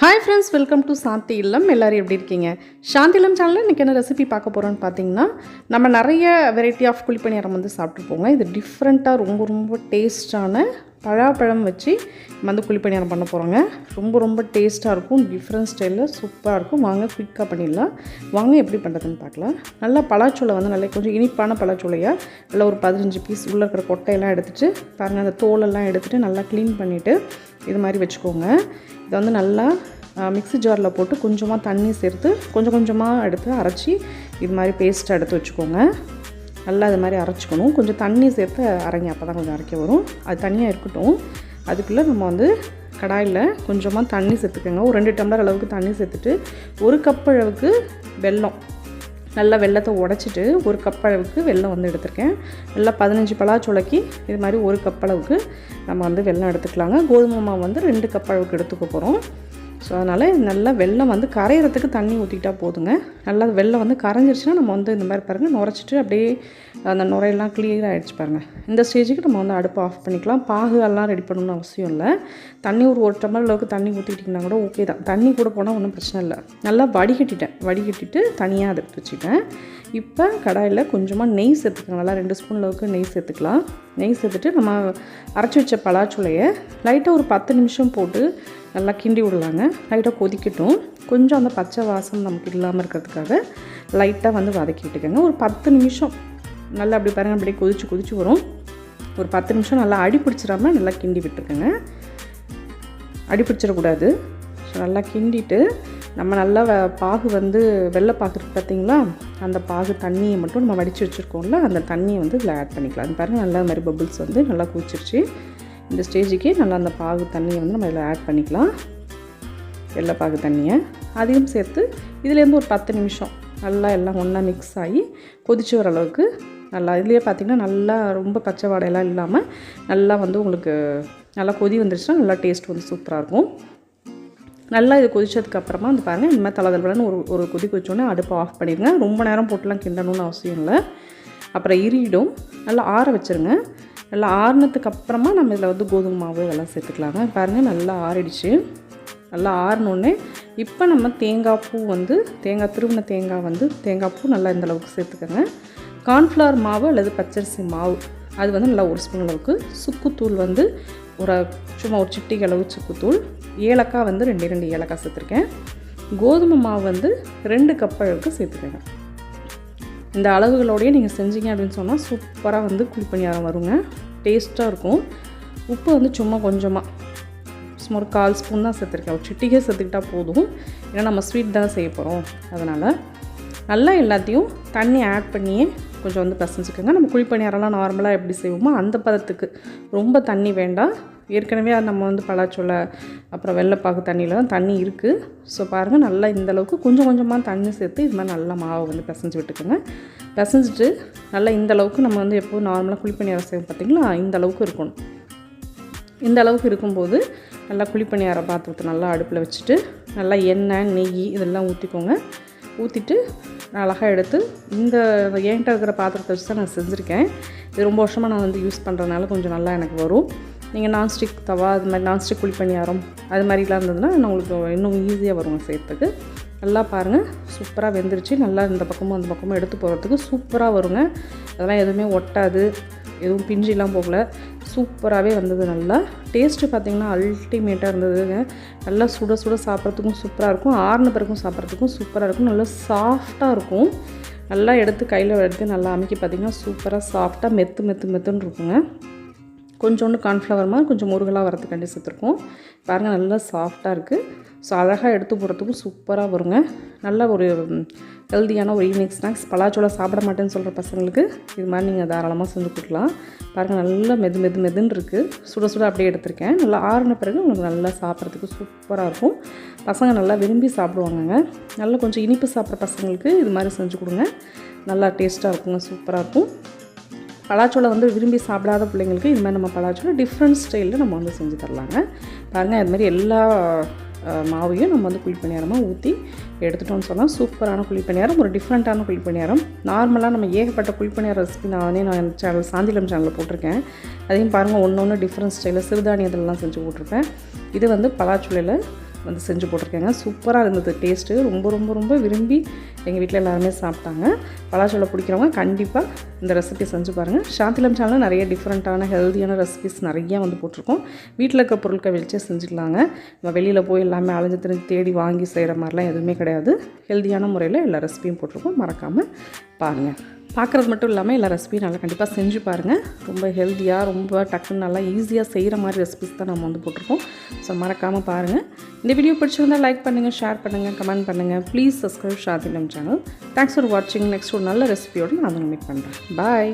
Hi friends welcome to Shanthi இல்லம் எல்லோரும் எப்படி இருக்கீங்க? சாந்தி இல்லம் சேனலில் இன்றைக்கி என்ன ரெசிபி பார்க்க போகிறோன்னு பார்த்தீங்கன்னா நம்ம நிறைய வெரைட்டி ஆஃப் குழிப்பணியாரம் வந்து சாப்பிட்ருப்போங்க இது டிஃப்ரெண்ட்டாக ரொம்ப ரொம்ப டேஸ்டான பழாப்பழம் வச்சு நம்ம வந்து குழிப்பணியாரம் பண்ண போகிறோங்க ரொம்ப ரொம்ப டேஸ்ட்டாக இருக்கும் டிஃப்ரெண்ட் ஸ்டைலில் சூப்பராக இருக்கும். வாங்க குயிக்காக பண்ணிடலாம். வாங்க எப்படி பண்ணுறதுன்னு பார்க்கலாம். நல்லா பலாச்சோலை வந்து நல்லா கொஞ்சம் இனிப்பான பலாச்சோலையாக நல்லா ஒரு பதினஞ்சு பீஸ் உள்ளே இருக்கிற கொட்டையெல்லாம் எடுத்துகிட்டு பாருங்கள் அந்த தோலெல்லாம் எடுத்துகிட்டு நல்லா க்ளீன் பண்ணிவிட்டு இது மாதிரி வச்சுக்கோங்க. இதை வந்து நல்லா மிக்ஸி ஜாரில் போட்டு கொஞ்சமாக தண்ணி சேர்த்து கொஞ்சம் கொஞ்சமாக எடுத்து அரைச்சி இது மாதிரி பேஸ்ட்டை எடுத்து வச்சுக்கோங்க. நல்லா இது மாதிரி அரைச்சிக்கணும். கொஞ்சம் தண்ணி சேர்த்து அரைங்க அப்போ தான் கொஞ்சம் அரைக்க வரும். அது தனியாக இருக்கட்டும். அதுக்குள்ளே நம்ம வந்து கடாயில் கொஞ்சமாக தண்ணி சேர்த்துக்கோங்க. ஒரு ரெண்டு டம்ளர் அளவுக்கு தண்ணி சேர்த்துட்டு ஒரு கப் அளவுக்கு வெல்லம். நல்லா வெள்ளத்தை உடச்சிட்டு ஒரு கப் அளவுக்கு வெள்ளம் வந்து எடுத்திருக்கேன். நல்லா பதினஞ்சு பலாச்சுளக்கி இது மாதிரி ஒரு கப் அளவுக்கு நம்ம வந்து வெள்ளம் எடுத்துக்கலாங்க. கோதுமை மாவு வந்து ரெண்டு கப் அளவுக்கு எடுத்துக்க போகிறோம் ஸோ அதனால் நல்லா வெள்ளம் வந்து கரையிறதுக்கு தண்ணி ஊற்றிக்கிட்டால் போதுங்க. நல்லா வெள்ளம் வந்து கரைஞ்சிருச்சுன்னா நம்ம வந்து இந்த மாதிரி பாருங்கள் நுரைச்சிட்டு அப்படியே அந்த நுரையெல்லாம் கிளியர் ஆகிடுச்சு பாருங்கள் இந்த ஸ்டேஜுக்கு நம்ம வந்து அடுப்பு ஆஃப் பண்ணிக்கலாம். பாகு எல்லாம் ரெடி பண்ணணும்னு அவசியம் இல்லை. தண்ணி ஒரு ஒரு டம்ளர் அளவுக்கு தண்ணி ஊற்றிக்கிட்டிங்கன்னா கூட ஓகே தான். தண்ணி கூட போனால் ஒன்றும் பிரச்சனை இல்லை. நல்லா வடிகட்டிட்டேன். வடிகட்டிட்டு தனியாக அதை எடுத்து வச்சுட்டேன் இப்போ கடாயில் கொஞ்சமாக நெய் சேர்த்துக்கலாம் நல்லா ரெண்டு ஸ்பூன் அளவுக்கு நெய் சேர்த்துக்கலாம். நெய் சேர்த்துட்டு நம்ம அரைச்சி வச்ச பலாச்சுளையை லைட்டாக ஒரு பத்து நிமிஷம் போட்டு நல்லா கிண்டி விடலாங்க. லைட்டாக கொதிக்கட்டும். கொஞ்சம் அந்த பச்சை வாசம் நமக்கு இல்லாமல் இருக்கிறதுக்காக லைட்டாக வந்து வதக்கிட்டுக்கோங்க ஒரு பத்து நிமிஷம் நல்லா அப்படி பாருங்கள் அப்படியே கொதிச்சு கொதிச்சு வரும். ஒரு பத்து நிமிஷம் நல்லா அடி பிடிச்சிடாமல் நல்லா கிண்டி விட்டுருக்கேங்க அடி பிடிச்சிடக்கூடாது. ஸோ நல்லா கிண்டிட்டு நம்ம நல்லா வ- பாகு வந்து வெள்ளை பாகு பார்த்தீங்களா அந்த பாகு தண்ணியை மட்டும் நம்ம வடித்து வச்சுருக்கோம்ல அந்த தண்ணியை வந்து இதில் ஆட் பண்ணிக்கலாம். அது பாருங்கள் நல்லா மாதிரி பபுள்ஸ் வந்து நல்லா குதிச்சிருச்சு இந்த ஸ்டேஜுக்கு நல்லா அந்த பாகு தண்ணியை வந்து நம்ம இதில் ஆட் பண்ணிக்கலாம். வெள்ளை பாகு தண்ணியை. அதையும் சேர்த்து இதுலேருந்து ஒரு பத்து நிமிஷம் நல்லா எல்லாம் ஒன்றா மிக்ஸ் ஆகி கொதிச்சு வர அளவுக்கு நல்லா இதுலேயே பார்த்தீங்கன்னா நல்லா ரொம்ப பச்சை வாடையெல்லாம் இல்லாமல் நல்லா வந்து உங்களுக்கு நல்லா கொதி வந்துருச்சுன்னா நல்லா டேஸ்ட் வந்து சூப்பராக இருக்கும். நல்லா இது கொதிச்சதுக்கப்புறமா வந்து பாருங்கள் இந்த மாதிரி தலைவலன்னு ஒரு ஒரு கொதி கொதிச்சோடனே அடுப்பை ஆஃப் பண்ணிடுங்க. ரொம்ப நேரம் போட்டுலாம் கிண்டணும்னு அவசியம் இல்லை. அப்புறம் இறிடும் நல்லா ஆற வச்சுருங்க. நல்லா ஆறுனதுக்கு அப்புறமா நம்ம இதில் வந்து கோதுமை மாவு இதெல்லாம் சேர்த்துக்கலாங்க. பாருங்கள் நல்லா ஆறிடுச்சு. நல்லா ஆறினோடனே இப்போ நம்ம தேங்காய் பூ வந்து தேங்காய் திருவின தேங்காய் வந்து தேங்காய் பூ நல்லா இந்த அளவுக்கு சேர்த்துக்கோங்க. கார்ன்ஃப்ளவர் மாவு அல்லது பச்சரிசி மாவு. அது வந்து நல்லா ஒரு ஸ்பூன் அளவுக்கு சுக்குத்தூள் வந்து ஒரு சும்மா ஒரு சிட்டிக்கு அளவு சுக்குத்தூள். ஏலக்காய் வந்து ரெண்டே ரெண்டு ஏலக்காய் சேர்த்துருக்கேன். கோதுமை மாவு வந்து ரெண்டு கப் அளவுக்கு சேர்த்துக்கோங்க. இந்த அளவுகளோடயே நீங்கள் செஞ்சீங்க அப்படின்னு சொன்னால் சூப்பராக வந்து குழிப்பணியாரம் வருங்க. டேஸ்ட்டாக இருக்கும். உப்பு வந்து சும்மா கொஞ்சமாக சும்மா ஒரு கால் ஸ்பூன் தான் சேர்த்துருக்கேன். ஒரு சிட்டிக்கே சேர்த்துக்கிட்டால் போதும். ஏன்னா நம்ம ஸ்வீட் தான் செய்ய போகிறோம் அதனால் நல்லா எல்லாத்தையும் தண்ணி ஆட் பண்ணியே கொஞ்சம் வந்து பசஞ்சுக்கோங்க. நம்ம குழிப்பணியாரெல்லாம் நார்மலாக எப்படி செய்வோமோ அந்த பதத்துக்கு. ரொம்ப தண்ணி வேண்டாம். ஏற்கனவே அது நம்ம வந்து பலாச்சோலை அப்புறம் வெள்ளைப்பாக்கு தண்ணியில் தான் தண்ணி இருக்குது ஸோ பாருங்கள் நல்லா இந்தளவுக்கு கொஞ்சம் கொஞ்சமாக தண்ணி சேர்த்து இது மாதிரி நல்லா மாவை வந்து பிசைஞ்சு விட்டுக்கோங்க. பிசைஞ்சிட்டு நல்லா இந்த அளவுக்கு நம்ம வந்து எப்போது நார்மலாக குழிப்பணியாரம் செய்வோம் பார்த்தீங்களா? இந்த அளவுக்கு இருக்கணும். இந்த அளவுக்கு இருக்கும்போது நல்லா குழிப்பணியாரம் பாத்திரத்தை நல்லா அடுப்பில் வச்சுட்டு நல்லா எண்ணெய் நெய் இதெல்லாம் ஊற்றிக்கோங்க ஊற்றிட்டு நான் அழகாக எடுத்து இந்த என்கிட்ட இருக்கிற பாத்திரத்தை வச்சு தான் நான் செஞ்சுருக்கேன். இது ரொம்ப வருஷமாக நான் வந்து யூஸ் பண்ணுறதுனால கொஞ்சம் நல்லா எனக்கு வரும். நீங்கள் நான்ஸ்டிக் தவா அது மாதிரி நான்ஸ்டிக் குழிப்பணியாரம் அது மாதிரிலாம் இருந்ததுன்னா நான் உங்களுக்கு இன்னும் ஈஸியாக வருங்க செய்யறதுக்கு. நல்லா பாருங்கள் சூப்பராக வெந்துருச்சு. நல்லா இந்த பக்கமும் அந்த பக்கமும் எடுத்து போகிறதுக்கு சூப்பராக வருங்க. அதெல்லாம் எதுவுமே ஒட்டாது. எதுவும் பிஞ்சிலாம் போகல. சூப்பராகவே வந்தது. நல்லா டேஸ்ட்டு பார்த்திங்கன்னா அல்டிமேட்டாக இருந்ததுங்க. நல்லா சுட சுட சாப்பிட்றதுக்கும் சூப்பராக இருக்கும். ஆறுன பிறகும் சாப்பிட்றதுக்கும் சூப்பராக இருக்கும். நல்லா சாஃப்டாக இருக்கும். நல்லா எடுத்து கையில் எடுத்து நல்லா அமைக்கி பார்த்திங்கன்னா சூப்பராக சாஃப்டாக மெத்து மெத்து மெத்துன்னு இருக்குங்க. கொஞ்சோண்டு கார்ன்ஃப்ளவர் மாதிரி கொஞ்சம் முருகலாக வரதுக்காண்டி சேர்த்துருக்கோம். பாருங்கள் நல்லா சாஃப்டாக இருக்குது ஸோ அழகாக எடுத்து போகிறதுக்கும் சூப்பராக வருங்க. நல்ல ஒரு ஹெல்த்தியான ஒரு ஈவினிங் ஸ்நாக்ஸ் பலாச்சோளம் சாப்பிட மாட்டேன்னு சொல்கிற பசங்களுக்கு இது மாதிரி நீங்கள் தாராளமாக செஞ்சு கொடுக்கலாம். பாருங்கள் நல்லா மெது மெது மெதுன்னு இருக்குது சுட சுட அப்படியே எடுத்திருக்கேன். நல்லா ஆறுன பிறகு உங்களுக்கு நல்லா சாப்பிட்றதுக்கு சூப்பராக இருக்கும். பசங்க நல்லா விரும்பி சாப்பிடுவாங்கங்க. நல்லா கொஞ்சம் இனிப்பு சாப்பிட்ற பசங்களுக்கு இது மாதிரி செஞ்சு கொடுங்க. நல்லா டேஸ்ட்டாக இருக்குங்க சூப்பராக இருக்கும். பலாச்சோளம் வந்து விரும்பி சாப்பிடாத பிள்ளைங்களுக்கு இது மாதிரி நம்ம பலாச்சோளம் டிஃப்ரெண்ட் ஸ்டைலில் நம்ம வந்து செஞ்சு தரலாங்க. பாருங்கள் அது மாதிரி எல்லா மாவையும் நம்ம வந்து குழிப்பணியாரமாக ஊற்றி எடுத்துட்டோம்னு சொன்னால் சூப்பரான குழிப்பணியாரம் ஒரு டிஃப்ரெண்ட்டான குழிப்பணியாரம் நார்மலாக நம்ம ஏகப்பட்ட குழிப்பணியார ரெசிபி நானே நான் சேனல் சாந்திலம் சேனலில் போட்டிருக்கேன். அதையும் பாருங்கள் ஒன்று ஒன்று டிஃப்ரெண்ட் ஸ்டைலில் சிறுதானியத்திலலாம் செஞ்சு போட்டிருப்பேன். இது வந்து பலாச்சுளையில் வந்து செஞ்சு போட்டிருக்கேங்க. சூப்பராக இருந்தது டேஸ்ட்டு ரொம்ப ரொம்ப ரொம்ப விரும்பி எங்கள் வீட்டில் எல்லாருமே சாப்பிட்டாங்க. பலாச்சோலை பிடிக்கிறவங்க கண்டிப்பாக இந்த ரெசிபி செஞ்சு பாருங்கள் சாந்திலம் சேனலில் நிறைய டிஃப்ரெண்ட்டான ஹெல்த்தியான ரெசிபிஸ் நிறையா வந்து போட்டிருக்கோம். வீட்டில் இருக்க பொருட்கள் வச்சே செஞ்சுக்கலாங்க. நம்ம வெளியில் போய் எல்லாமே அலைஞ்சு திரிஞ்சு தேடி வாங்கி செய்கிற மாதிரிலாம் எதுவுமே கிடையாது. ஹெல்த்தியான முறையில் எல்லா ரெசிபியும் போட்டிருக்கோம். மறக்காமல் பாருங்கள் பார்க்குறது மட்டும் இல்லாமல் எல்லா ரெசிபியும் நல்லா கண்டிப்பாக செஞ்சு பாருங்கள் ரொம்ப ஹெல்த்தியாக ரொம்ப டக்குன்னு நல்லா ஈஸியாக செய்கிற மாதிரி ரெசிபிஸ் தான் நம்ம வந்து போட்டிருக்கோம். ஸோ மறக்காமல் பாருங்கள் இந்த வீடியோ பிடிச்சிருந்தா லைக் பண்ணுங்கள் ஷேர் பண்ணுங்கள் கமெண்ட் பண்ணுங்கள் ப்ளீஸ் சப்ஸ்கிரைப் ஷாதினம் சேனல் தேங்க்ஸ் ஃபார் வாட்சிங் நெக்ஸ்ட் ஒரு நல்ல ரெசிபியோடு நான் வந்து மீட் பண்ணுறேன் பாய்